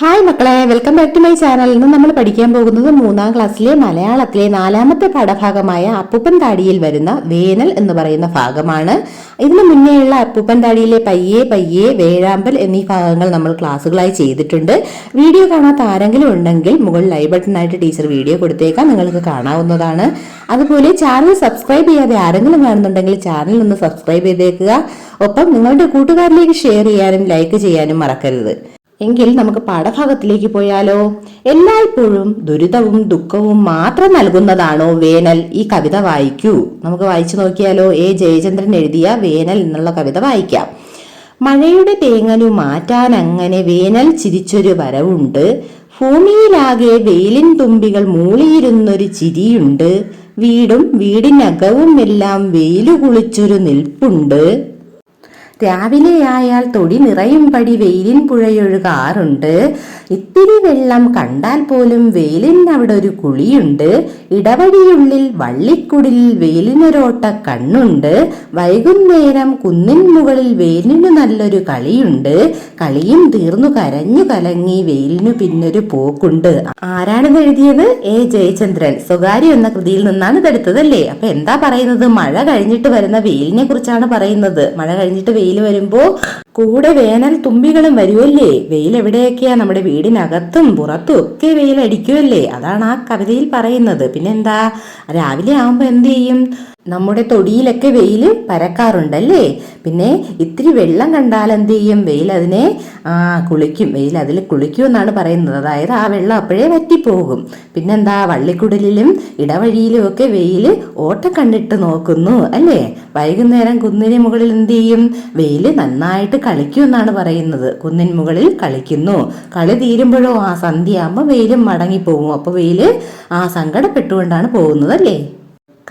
Hi മക്കളെ welcome back to my channel ഇന്ന് നമ്മൾ പഠിക്കാൻ പോകുന്നത് മൂന്നാം ക്ലാസ്സിലെ മലയാളത്തിലെ നാലാമത്തെ പാഠഭാഗമായ അപ്പൂപ്പൻ താടിയിൽ വരുന്ന വേനൽ എന്ന് പറയുന്ന ഭാഗമാണ്. ഇതിനു മുന്നേയുള്ള അപ്പൂപ്പൻ താടിയിലെ പയ്യെ പയ്യെ വേഴാമ്പൽ എന്നീ ഭാഗങ്ങൾ നമ്മൾ ക്ലാസ്സുകളായി ചെയ്തിട്ടുണ്ട്. വീഡിയോ കാണാത്ത ആരെങ്കിലും ഉണ്ടെങ്കിൽ മുകളിൽ ലൈവ് ബട്ടണായിട്ട് ടീച്ചർ വീഡിയോ കൊടുത്തേക്കാം. നിങ്ങൾക്ക് കാണാവുന്നതാണ്. അതുപോലെ ചാനൽ സബ്സ്ക്രൈബ് ചെയ്യാതെ ആരെങ്കിലും കാണുന്നുണ്ടെങ്കിൽ ചാനൽ ഒന്ന് സബ്സ്ക്രൈബ് ചെയ്തേക്കുക. ഒപ്പം നിങ്ങളുടെ കൂട്ടുകാരിലേക്ക് ഷെയർ ചെയ്യാനും ലൈക്ക് ചെയ്യാനും മറക്കരുത്. എങ്കിൽ നമുക്ക് പാഠഭാഗത്തിലേക്ക് പോയാലോ? എല്ലായ്പ്പോഴും ദുരിതവും ദുഃഖവും മാത്രം നൽകുന്നതാണോ വേനൽ? ഈ കവിത വായിക്കൂ. നമുക്ക് വായിച്ചു നോക്കിയാലോ? എ. ജയചന്ദ്രൻ എഴുതിയ വേനൽ എന്നുള്ള കവിത വായിക്കാം. മഴയുടെ തേങ്ങലു മാറ്റാൻ അങ്ങനെ വേനൽ ചിരിച്ചൊരു വരവുണ്ട്. ഭൂമിയിലാകെ വെയിലിൻ തുമ്പികൾ മൂളിയിരുന്നൊരു ചിരിയുണ്ട്. വീടും വീടിനകവും എല്ലാം വെയിലു കുളിച്ചൊരു നിൽപ്പുണ്ട്. രാവിലെയായാൽ തൊടി നിറയും പടി വെയിലിൻ പുഴയൊഴുകാറുണ്ട്. ഇത്തിരി വെള്ളം കണ്ടാൽ പോലും വെയിലിന് അവിടെ ഒരു കുളിയുണ്ട്. ഇടവഴിയുള്ളിൽ വള്ളിക്കുടിലിൽ വെയിലിനൊരോട്ട കണ്ണുണ്ട്. വൈകുന്നേരം കുന്നിൻ മുകളിൽ വെയിലിനു നല്ലൊരു കളിയുണ്ട്. കളിയും തീർന്നു കരഞ്ഞു കലങ്ങി വെയിലിനു പിന്നൊരു പോക്കുണ്ട്. ആരാണിത് എഴുതിയത്? എ. ജയചന്ദ്രൻ. സ്വകാര്യ എന്ന കൃതിയിൽ നിന്നാണ് ഇതെടുത്തതല്ലേ അപ്പൊ എന്താ പറയുന്നത്? മഴ കഴിഞ്ഞിട്ട് വരുന്ന വെയിലിനെ കുറിച്ചാണ് പറയുന്നത്. മഴ കഴിഞ്ഞിട്ട് വെയിൽ വരുമ്പോ കൂടെ വേനൽ തുമ്പികളും വരുമല്ലേ വെയിൽ എവിടെയൊക്കെയാ? നമ്മുടെ വീടിനകത്തും പുറത്തും ഒക്കെ വെയിൽ അടിക്കുമല്ലേ അതാണ് ആ കവിതയിൽ പറയുന്നത്. പിന്നെന്താ? രാവിലെ ആവുമ്പോ എന്ത് ചെയ്യും? നമ്മുടെ തൊടിയിലൊക്കെ വെയിൽ പരക്കാറുണ്ടല്ലേ? പിന്നെ ഇത്തിരി വെള്ളം കണ്ടാൽ എന്ത് ചെയ്യും? വെയിൽ അതിനെ ആ കുളിക്കും. വെയിൽ അതിൽ കുളിക്കും എന്നാണ് പറയുന്നത്. അതായത് ആ വെള്ളം അപ്പോഴേ വറ്റിപ്പോകും. പിന്നെന്താ? വള്ളിക്കുടലിലും ഇടവഴിയിലും ഒക്കെ വെയിൽ ഓട്ടം കണ്ടിട്ട് നോക്കുന്നു അല്ലേ? വൈകുന്നേരം കുന്നിന് മുകളിൽ എന്ത് ചെയ്യും? വെയിൽ നന്നായിട്ട് കളിക്കും എന്നാണ് പറയുന്നത്. കുന്നിൻ മുകളിൽ കളിക്കുന്നു. കളി തീരുമ്പോഴോ ആ സന്ധ്യയാകുമ്പോൾ വെയിലും മടങ്ങിപ്പോകും. അപ്പോൾ വെയിൽ ആ സങ്കടപ്പെട്ടുകൊണ്ടാണ് പോകുന്നത് അല്ലേ?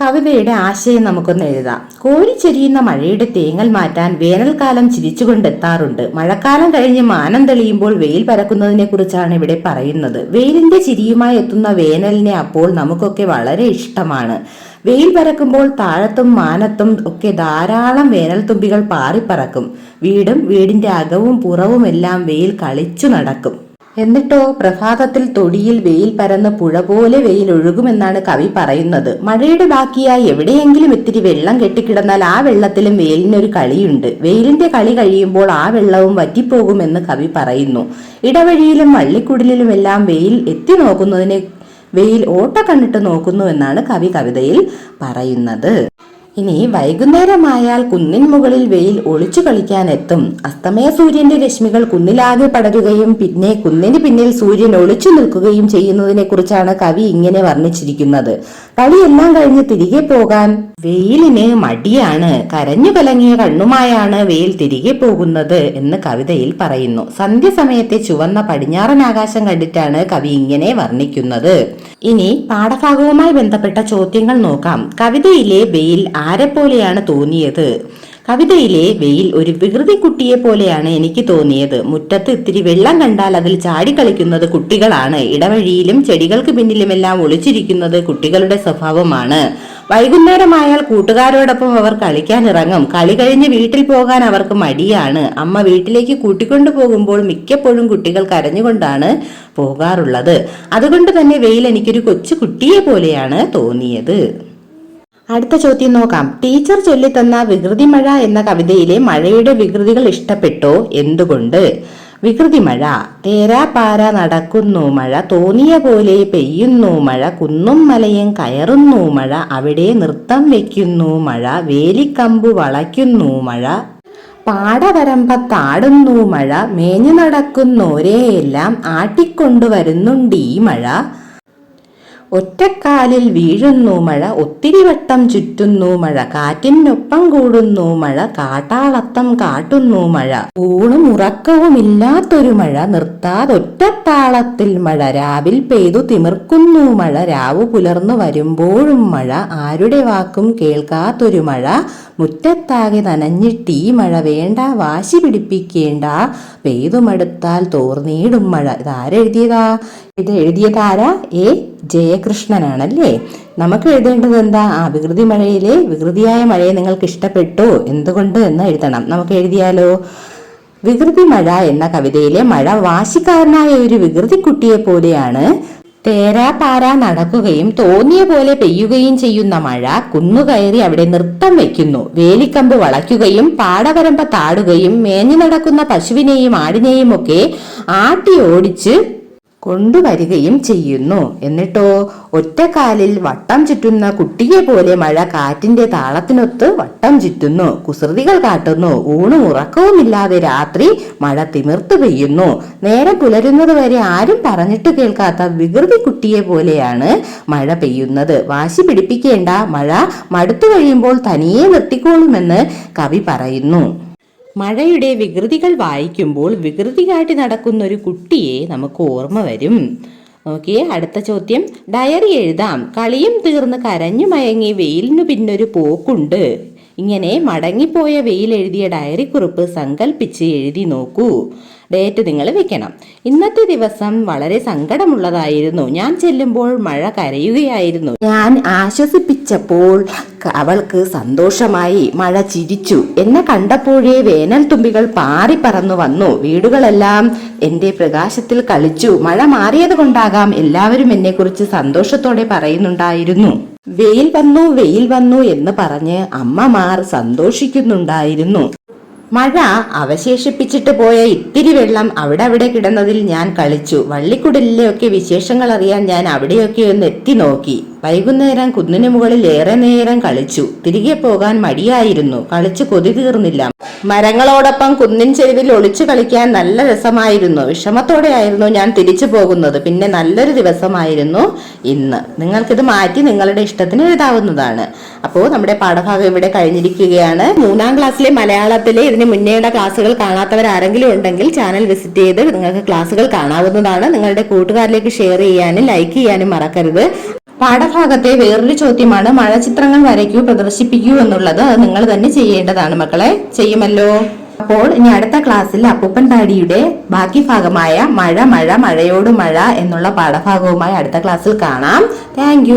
കവിതയുടെ ആശയം നമുക്കൊന്ന് എഴുതാം. കോരിച്ചെരിയുന്ന മഴയുടെ തേങ്ങൽ മാറ്റാൻ വേനൽക്കാലം ചിരിച്ചുകൊണ്ടെത്താറുണ്ട്. മഴക്കാലം കഴിഞ്ഞ് മാനം തെളിയുമ്പോൾ വെയിൽ പരക്കുന്നതിനെ കുറിച്ചാണ് ഇവിടെ പറയുന്നത്. വെയിലിന്റെ ചിരിയുമായി എത്തുന്ന വേനലിനെ അപ്പോൾ നമുക്കൊക്കെ വളരെ ഇഷ്ടമാണ്. വെയിൽ പരക്കുമ്പോൾ താഴത്തും മാനത്തും ഒക്കെ ധാരാളം വേനൽ തുമ്പികൾ പാറിപ്പറക്കും. വീടും വീടിന്റെ അകവും പുറവും എല്ലാം വെയിൽ കളിച്ചു നടക്കും. എന്നിട്ടോ പ്രഭാതത്തിൽ തൊടിയിൽ വെയിൽ പരന്ന് പുഴ പോലെ വെയിൽ ഒഴുകുമെന്നാണ് കവി പറയുന്നത്. മഴയുടെ ബാക്കിയായി എവിടെയെങ്കിലും ഇത്തിരി വെള്ളം കെട്ടിക്കിടന്നാൽ ആ വെള്ളത്തിലും വെയിലിനൊരു കളിയുണ്ട്. വെയിലിന്റെ കളി കഴിയുമ്പോൾ ആ വെള്ളവും വറ്റിപ്പോകുമെന്ന് കവി പറയുന്നു. ഇടവഴിയിലും വള്ളിക്കുടലിലും എല്ലാം വെയിൽ എത്തി നോക്കുന്നതിനെ വെയിൽ ഓട്ട കണ്ടിട്ട് നോക്കുന്നു എന്നാണ് കവി കവിതയിൽ പറയുന്നത്. ഇനി വൈകുന്നേരമായാൽ കുന്നിൻ മുകളിൽ വെയിൽ ഒളിച്ചു കളിക്കാനെത്തും. അസ്തമയ സൂര്യന്റെ രശ്മികൾ കുന്നിലാകെ പടരുകയും പിന്നെ കുന്നിന് പിന്നിൽ സൂര്യൻ ഒളിച്ചു നിൽക്കുകയും ചെയ്യുന്നതിനെ കുറിച്ചാണ് കവി ഇങ്ങനെ വർണിച്ചിരിക്കുന്നത്. കളിയെല്ലാം കഴിഞ്ഞ് തിരികെ പോകാൻ വെയിലിന് മടിയാണ്. കരഞ്ഞു കലങ്ങിയ കണ്ണുമായാണ് വെയിൽ തിരികെ പോകുന്നത് എന്ന് കവിതയിൽ പറയുന്നു. സന്ധ്യ സമയത്തെ ചുവന്ന പടിഞ്ഞാറൻ ആകാശം കണ്ടിട്ടാണ് കവി ഇങ്ങനെ വർണിക്കുന്നത്. ഇനി പാഠഭാഗവുമായി ബന്ധപ്പെട്ട ചോദ്യങ്ങൾ നോക്കാം. കവിതയിലെ വെയിൽ ആരെപ്പോലെയാണ് തോന്നിയത്? കവിതയിലെ വെയിൽ ഒരു വികൃതി കുട്ടിയെ പോലെയാണ് എനിക്ക് തോന്നിയത്. മുറ്റത്ത് ഇത്തിരി വെള്ളം കണ്ടാൽ അതിൽ ചാടിക്കളിക്കുന്നത് കുട്ടികളാണ്. ഇടവഴിയിലും ചെടികൾക്ക് പിന്നിലുമെല്ലാം ഒളിച്ചിരിക്കുന്നത് കുട്ടികളുടെ സ്വഭാവമാണ്. വൈകുന്നേരമായാൽ കൂട്ടുകാരോടൊപ്പം അവർ കളിക്കാൻ ഇറങ്ങും. കളി കഴിഞ്ഞ് വീട്ടിൽ പോകാൻ അവർക്ക് മടിയാണ്. അമ്മ വീട്ടിലേക്ക് കൂട്ടിക്കൊണ്ടു പോകുമ്പോൾ മിക്കപ്പോഴും കുട്ടികൾ കരഞ്ഞുകൊണ്ടാണ് പോകാറുള്ളത്. അതുകൊണ്ട് തന്നെ വെയിൽ എനിക്കൊരു കൊച്ചു കുട്ടിയെ പോലെയാണ് തോന്നിയത്. അടുത്ത ചോദ്യം നോക്കാം. ടീച്ചർ ചൊല്ലിത്തന്ന വികൃതി മഴ എന്ന കവിതയിലെ മഴയുടെ വികൃതികൾ ഇഷ്ടപ്പെട്ടോ? എന്തുകൊണ്ട്? വികൃതി മഴ. തേരാപ്പാര നടക്കുന്നു മഴ. തോന്നിയ പോലെ പെയ്യുന്നു മഴ. കുന്നും മലയും കയറുന്നു മഴ. അവിടെ നൃത്തം വെക്കുന്നു മഴ. വേലിക്കമ്പു വളയ്ക്കുന്നു മഴ. പാടവരമ്പ പാടവരമ്പത്താടുന്നു മഴ. മേഞ്ഞു നടക്കുന്നോരെയെല്ലാം ആട്ടിക്കൊണ്ടുവരുന്നുണ്ട് ഈ മഴ. ഒറ്റക്കാലിൽ വീഴുന്നു മഴ ഒത്തിരി വട്ടം ചുറ്റുന്നു മഴ കാറ്റിനൊപ്പം കൂടുന്നു മഴ കാട്ടാളത്തം കാട്ടുന്നു മഴ. ഊണും ഉറക്കവും ഇല്ലാത്തൊരു മഴ നിർത്താതൊറ്റത്താളത്തിൽ മഴ രാവിൽ പെയ്തു തിമിർക്കുന്നു മഴ രാവു പുലർന്നു വരുമ്പോഴും മഴ ആരുടെ വാക്കും കേൾക്കാത്തൊരു മഴ മുറ്റത്താകെ നനഞ്ഞിട്ട് മഴ വേണ്ട വാശി പിടിപ്പിക്കേണ്ട പെയ്തുമടുത്താൽ തോർന്നീടും മഴ. ഇതാരെഴുതിയതാ? ഇത് എഴുതിയതാരാ എ. ജയകൃഷ്ണനാണല്ലേ? നമുക്ക് എഴുതേണ്ടത് എന്താ? ആ വികൃതി മഴയിലെ വികൃതിയായ മഴയെ നിങ്ങൾക്ക് ഇഷ്ടപ്പെട്ടു? എന്തുകൊണ്ട് എന്ന് എഴുതണം. നമുക്ക് എഴുതിയാലോ? വികൃതി മഴ എന്ന കവിതയിലെ മഴ വാശിക്കാരനായ ഒരു വികൃതി കുട്ടിയെ പോലെയാണ്. തേരാ പാരാ നടക്കുകയും തോന്നിയ പോലെ പെയ്യുകയും ചെയ്യുന്ന മഴ കുന്നുകയറി അവിടെ നൃത്തം വയ്ക്കുന്നു. വേലിക്കമ്പ് വളയ്ക്കുകയും പാടവരമ്പ താടുകയും മേഞ്ഞു നടക്കുന്ന പശുവിനെയും ആടിനെയും ഒക്കെ ആട്ടി ഓടിച്ച് കൊണ്ടുവരികയും ചെയ്യുന്നു. എന്നിട്ടോ ഒറ്റക്കാലിൽ വട്ടം ചുറ്റുന്ന കുട്ടിയെ പോലെ മഴ കാറ്റിന്റെ താളത്തിനൊത്ത് വട്ടം ചുറ്റുന്നു. കുസൃതികൾ കാട്ടുന്നു. ഊണും ഉറക്കവുമില്ലാതെ രാത്രി മഴ തിമിർത്തു പെയ്യുന്നു. നേരെ പുലരുന്നത് വരെ ആരും പറഞ്ഞിട്ട് കേൾക്കാത്ത വികൃതി കുട്ടിയെ പോലെയാണ് മഴ പെയ്യുന്നത്. വാശി പിടിപ്പിക്കേണ്ട മഴ മടുത്തു കഴിയുമ്പോൾ തനിയെ നിർത്തിക്കോളുമെന്ന് കവി പറയുന്നു. മഴയുടെ വികൃതികൾ വായിക്കുമ്പോൾ വികൃതി കാട്ടി നടക്കുന്ന ഒരു കുട്ടിയെ നമുക്ക് ഓർമ്മ വരും. നോക്കിയേ അടുത്ത ചോദ്യം. ഡയറി എഴുതാം. കളിയും തീർന്ന് കരഞ്ഞു മയങ്ങി വെയിലിനു പിന്നൊരു പോക്കുണ്ട്. ഇങ്ങനെ മടങ്ങിപ്പോയ വെയിൽ എഴുതിയ ഡയറി കുറിപ്പ് സങ്കല്പിച്ച് എഴുതി നോക്കൂ. ഡേറ്റ് നിങ്ങൾ വെക്കണം. ഇന്നത്തെ ദിവസം വളരെ സങ്കടമുള്ളതായിരുന്നു. ഞാൻ ചെല്ലുമ്പോൾ മഴ കരയുകയായിരുന്നു. ഞാൻ ആശ്വസിപ്പിച്ചപ്പോൾ അവൾക്ക് സന്തോഷമായി മഴ ചിരിച്ചു. എന്നെ കണ്ടപ്പോഴേ വേനൽ തുമ്പികൾ പാറി പറന്നു വന്നു. വീടുകളെല്ലാം എന്റെ പ്രകാശത്തിൽ കളിച്ചു. മഴ മാറിയത് കൊണ്ടാകാം എല്ലാവരും എന്നെക്കുറിച്ച് സന്തോഷത്തോടെ പറയുന്നുണ്ടായിരുന്നു. വെയിൽ വന്നു വെയിൽ വന്നു എന്ന് പറഞ്ഞ് അമ്മമാർ സന്തോഷിക്കുന്നുണ്ടായിരുന്നു. മഴ അവശേഷിപ്പിച്ചിട്ട് പോയ ഇത്തിരി വെള്ളം അവിടെ അവിടെ കിടന്നതിൽ ഞാൻ കളിച്ചു. വള്ളിക്കുടലിലെയൊക്കെ വിശേഷങ്ങൾ അറിയാൻ ഞാൻ അവിടെയൊക്കെ ഒന്ന് എത്തി നോക്കി. വൈകുന്നേരം കുന്നിന് മുകളിൽ ഏറെ നേരം കളിച്ചു. തിരികെ പോകാൻ മടിയായിരുന്നു. കളിച്ചു കൊതി തീർന്നില്ല. മരങ്ങളോടൊപ്പം കുന്നിൻ ചെരുവിൽ ഒളിച്ചു കളിക്കാൻ നല്ല രസമായിരുന്നു. വിഷമത്തോടെയായിരുന്നു ഞാൻ തിരിച്ചു പോകുന്നത്. പിന്നെ നല്ലൊരു ദിവസമായിരുന്നു ഇന്ന്. നിങ്ങൾക്കിത് മാറ്റി നിങ്ങളുടെ ഇഷ്ടത്തിന് എഴുതാവുന്നതാണ്. അപ്പോൾ നമ്മുടെ പാഠഭാഗം ഇവിടെ കഴിഞ്ഞിരിക്കുകയാണ്. മൂന്നാം ക്ലാസ്സിലെ മലയാളത്തിലെ ഇതിന് മുന്നേയുടെ ക്ലാസ്സുകൾ കാണാത്തവർ ആരെങ്കിലും ഉണ്ടെങ്കിൽ ചാനൽ വിസിറ്റ് ചെയ്ത് നിങ്ങൾക്ക് ക്ലാസ്സുകൾ കാണാവുന്നതാണ്. നിങ്ങളുടെ കൂട്ടുകാരിലേക്ക് ഷെയർ ചെയ്യാനും ലൈക്ക് ചെയ്യാനും മറക്കരുത്. പാഠഭാഗത്തെ വേറൊരു ചോദ്യമാണ് മഴ ചിത്രങ്ങൾ വരയ്ക്കൂ പ്രദർശിപ്പിക്കൂ എന്നുള്ളത് അത് നിങ്ങൾ തന്നെ ചെയ്യേണ്ടതാണ് മക്കളെ. ചെയ്യുമല്ലോ. അപ്പോൾ ഇനി അടുത്ത ക്ലാസ്സിൽ അപ്പൂപ്പൻ താടിയുടെ ബാക്കി ഭാഗമായ മഴ മഴ മഴയോട് മഴ എന്നുള്ള പാഠഭാഗവുമായി അടുത്ത ക്ലാസ്സിൽ കാണാം. താങ്ക്